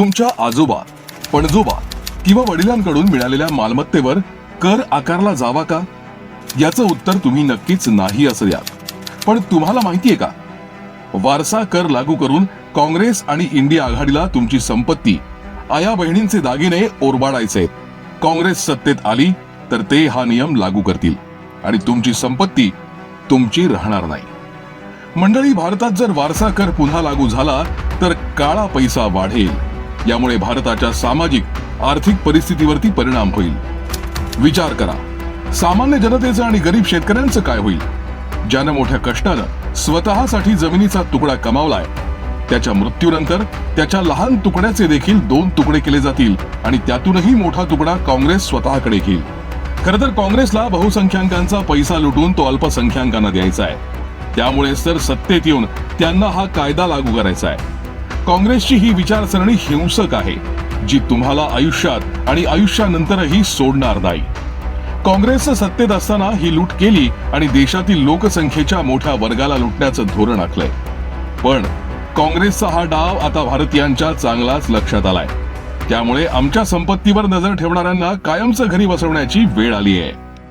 तुमच्या आजोबा पणजोबा किंवा वडिलांकडून मिळालेल्या मालमत्तेवर कर आकारला जावा का? याचं उत्तर तुम्ही नक्कीच नाही असं द्याल. पण तुम्हाला माहितीये का? वारसा कर लागू करून काँग्रेस आणि इंडिया आघाडीला तुमची संपत्ती आया बहिणींचे दागिने ओरबाडायचे. काँग्रेस सत्तेत आली तर ते हा नियम लागू करतील आणि तुमची संपत्ती तुमची राहणार नाही. मंडळी भारतात जर वारसा कर पुन्हा लागू झाला तर काळा पैसा वाढेल. यामुळे भारताच्या सामाजिक आर्थिक परिस्थितीवरती परिणाम होईल. विचार करा. सामान्य जनतेचं आणि गरीब शेतकऱ्यांचं काय होईल? ज्यानं मोठ्या कष्टानं स्वतःसाठी जमिनीचा तुकडा कमावलाय त्याच्या मृत्यूनंतर त्याच्या लहान तुकड्याचे देखील दोन तुकडे केले जातील आणि त्यातूनही मोठा तुकडा काँग्रेस स्वतःकडे घेईल. खर तर काँग्रेसला बहुसंख्याकांचा पैसा लुटून तो अल्पसंख्याकांना द्यायचा आहे. त्यामुळे तर सत्तेत येऊन त्यांना हा कायदा लागू करायचा आहे. काँग्रेसची ही विचारसरणी हिंसक आहे जी तुम्हाला आयुष्यात आणि आयुष्यानंतरही सोडणार नाही. काँग्रेसचं सत्तेत असताना ही लूट केली आणि देशातील लोकसंख्येच्या मोठ्या वर्गाला लुटण्याचं धोरण आखलंय. पण काँग्रेसचा हा डाव आता भारतीयांच्या चांगलाच लक्षात आलाय. त्यामुळे आमच्या संपत्तीवर नजर ठेवणाऱ्यांना कायमचं घरी बसवण्याची वेळ आली आहे